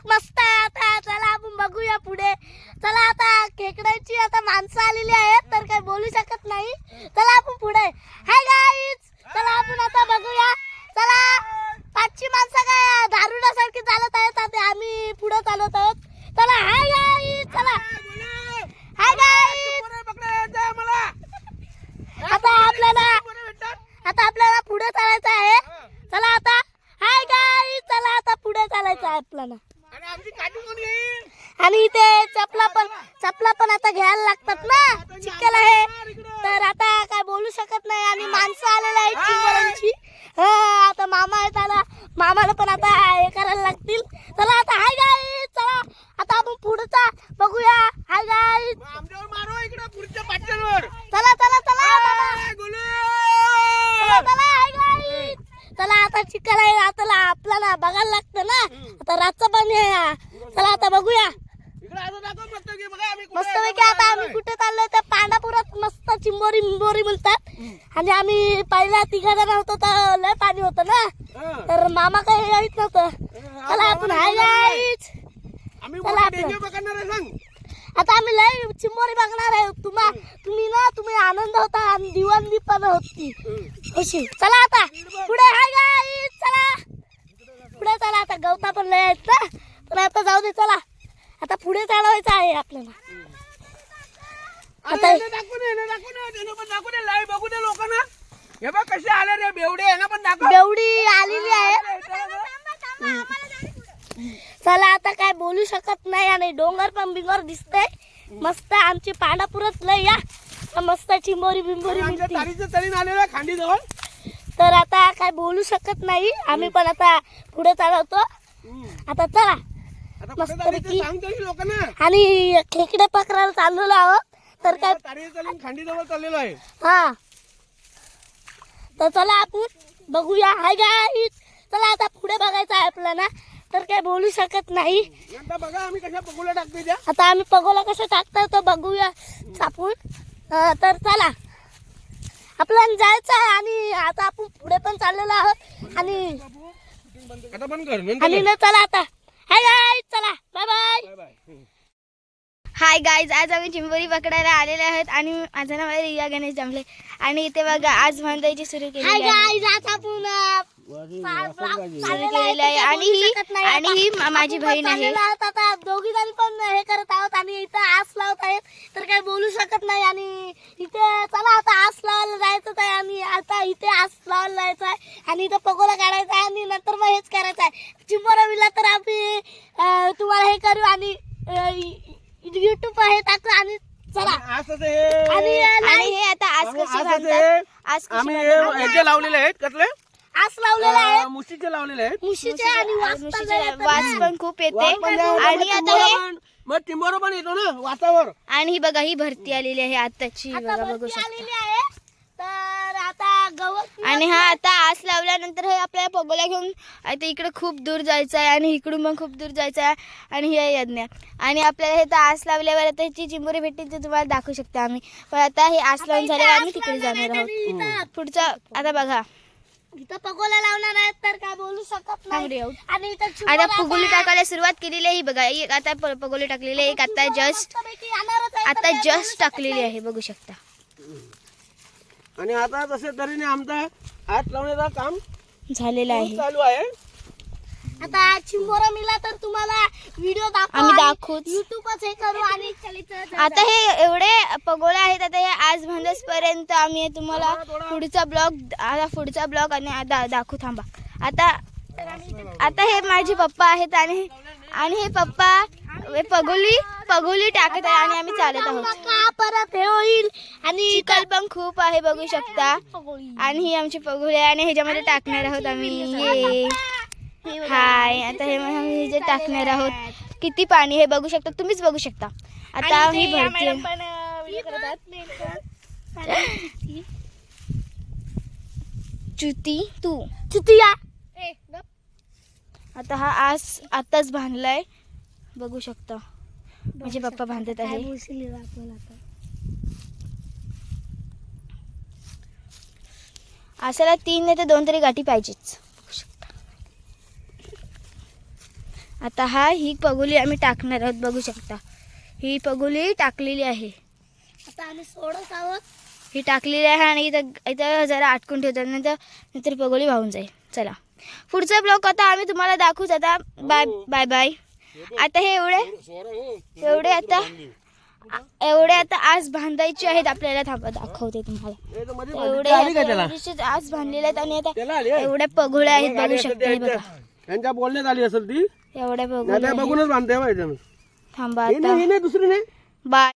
Block मस्त आहे आता. चला आपण बघूया पुढे. चला आता खेकड्याची आता माणसं आलेली आहेत तर काही बोलू शकत नाही. चला आपण पुढे. हाय गाईज चला आपण आता बघूया चला पाचशे माणसं काय दारुडासारखी चालत आहेत आता आम्ही पुढे चालत आहोत चला हाय गाईज चला हाय गाईज आता आपल्याला आता आपल्याला पुढे चालायचं आहे चला आता हाय गाईज चला आता पुढे चालायचं आहे आपल्याला आणि इथे चपला पण चपला पण आता घ्यायला लागतात ना? चिखल आहे. तर आता काय बोलू शकत नाही आणि माणसं आलेली आहेत चिंबरांची हा आता मामा आहेत आता मामाला पण आता हे करायला लागतील चला आता हाय गाई चला आता आपण पुढचा बघूया हाय गाई चला चला चला मामा. चला चला हाय गाई चला आता चिखल आहे आता आपल्याला बघायला लागतं ना आता रातचं पाणी आहे हा. चला आता बघूया मस्त पैकी आता आम्ही कुठे चाललोय तर पांडापुरात मस्त चिंबोरी मिंबोरी म्हणतात आणि आम्ही पहिल्या तिघा जण होतो तर लय पाणी होतं ना? तर मामा काही येत नव्हतं. चला आपण हाय गाईच चला. आता आम्ही लय चिंबोरी बघणार आहे. तुम्हा तुम्ही ना तुम्ही आनंद होता आणि दिवाणी पण होती. अशी. चला आता. पुढे हाय गाईच चला. पुढे चला आता. गवता पण लय आहेत ना? पण आता जाऊ दे चला. आता पुढे चालवायचं आहे आपल्याला. आता हे बघ कसे आले रे बेवडे आहे ना पण दाखव. बेवडी आलेली आहे. चला आता काय बोलू शकत नाही आणि डोंगर पण बिंगर दिसतंय. मस्त आमची पांडापुरत लय या मस्त चिंबोरी बिंबोरी आमच्या मिळते तारीचं तरी आलेलं खांडी जवळ तर आता काय बोलू शकत नाही. आम्ही पण आता पुढे चालवतो. आता चला. मस्त पैकी. लोकांना. आणि खेकडे पकडायला चाललेलो आहोत. तर काय खांडी जवळ चाललेलो आहे. हा. तर चला आपण बघूया. हाय गाईज चला आता पुढे बघायचं आहे आपल्याला. तर काय बोलू शकत नाही. नंतर बघा आम्ही कशा पकोल्या टाकते त्या. आता आम्ही पगोला कसं टाकतो तो बघूया आपण. तर चला. आपल्याला जायचं आहे आणि आता आपण पुढे पण चाललेलो आहोत. आणि आणि न चला आता. हाय गाईज चला bye bye bye bye hi guys आज आम्ही चिंबोरी पकडायला आलेले आहेत आणि माझं नाव आहे रिया गणेश जांभळे आणि इथे बघा आज म्हणतायची सुरू हाय केलेली आहे. गाईज आता केलेली आहे आणि ही आणि ही माझी बहीण आहे. आता. दोघी जण पण हे करत आहोत आणि इथं आस लावत आहेत. तर काही बोलू शकत नाही आणि इथे चला आता आस लावायला जायचं आहे आणि आता इथे आस लावायला जायचं आहे आणि इथं पकोला काढायचा आहे आणि नंतर मग हेच करायचं आहे. चिंबोरवीला तर आम्ही तुम्हाला हे करू आणि युट्यूब हे टाकू आणि चला. आणि हे आता आज कशी आम्ही लावलेले आहेत कसले? आस लावलेला आहे. मुशीचे लावलेले आहेत. मुशीचे आणि वास पण वास. पण खूप येते. वास पण आणि मग आता टिंबोरा हे पण- मग टिंबोरा पण येतो ना वातावर आणि ही बघा ही भरती आलेली आहे आताची. आता बघा बघू भरती शकता. आलेली आहे. तर आता गवत आणि हा आता आस लावल्यानंतर हे आपल्याला पगोला घेऊन आता इकडे खूप दूर जायचं आहे आणि इकडून पण खूप दूर जायचं आहे आणि हे यज्ञ. आणि आपल्याला हे तर आस लावल्यावर आता ह्याची चिंबोरी भेटते ते तुम्हाला दाखवू शकता आम्ही. पण आता हे आस लावून झाल्यावर आम्ही तिकडे जाणार आहोत. पुढचा आता बघा. इथं पगोला लावणार आहेत तर काय बोलू शकत नाही. आणि इथं आता पगोली टाकायला सुरुवात केलेली आहे. ही बघा एक आता प- पगोली टाकलेली आहे. एक आता जस्ट आता जस्ट शकत टाकलेली. आहे. बघू शकता. आणि आता तसे तऱ्हेने आमचा हात लावण्याचा काम झालेलं आहे. चालू आहे. आता चिंबोरा मिला तर तुम्हाला व्हिडिओ दाखवू आम्ही दाखवूच. युट्यूबच हे करू आणि आता हे एवढे पगोळे आहेत आता हे आज म्हणजेच पर्यंत आम्ही तुम्हाला पुढचा ब्लॉग आता पुढचा ब्लॉग आणि आता दाखवू थांबा. आता आता हे माझे पप्पा आहेत आणि आणि हे पप्पा हे पगोली पगोली टाकत आहे आणि आम्ही चालत आहोत. का परत हे होईल? आणि चिखल पण खूप आहे बघू शकता. आणि ही आमची पगोली आहे आणि ह्याच्यामध्ये टाकणार आहोत आम्ही. ये हाय आता हे आम्ही जे टाकणार आहोत किती पाणी हे बघू शकता तुम्हीच बघू शकता. आता ही भरती च्युती तू. चितिया आता हा आस आताच बांधलाय बघू शकता. माझे पप्पा बांधत आहे. आसाला तीन नाही तर दोन तरी गाठी पाहिजेच बघू शकता आता हा ही पगोली आम्ही टाकणार आहोत बघू शकता. ही पगोली टाकलेली आहे. आता आम्ही सोडत आहोत. ही टाकलेली आहे आणि इथं इथं जरा अटकून ठेवतात नंतर नंतर पगोली वाहून जाईल. चला. पुढचा ब्लॉग आता आम्ही तुम्हाला दाखवूच आता. Bye bye bye. आता हे एवढे? एवढे आता? एवढे आता आज बांधायचे आहेत आपल्याला थांबा दाखवते तुम्हाला. हे एवढे आज बांधलेले आहेत आणि आता? एवढ्या पगोळ्या आहेत बघू शकता हे बघा. त्यांच्या बोलण्यात आली असेल ती. एवढ्या नाही पगोळ्या त्या आहेत. बघूनच बांधते माहिती थांबा आता. नाही नाही दुसरी नाही. बाय.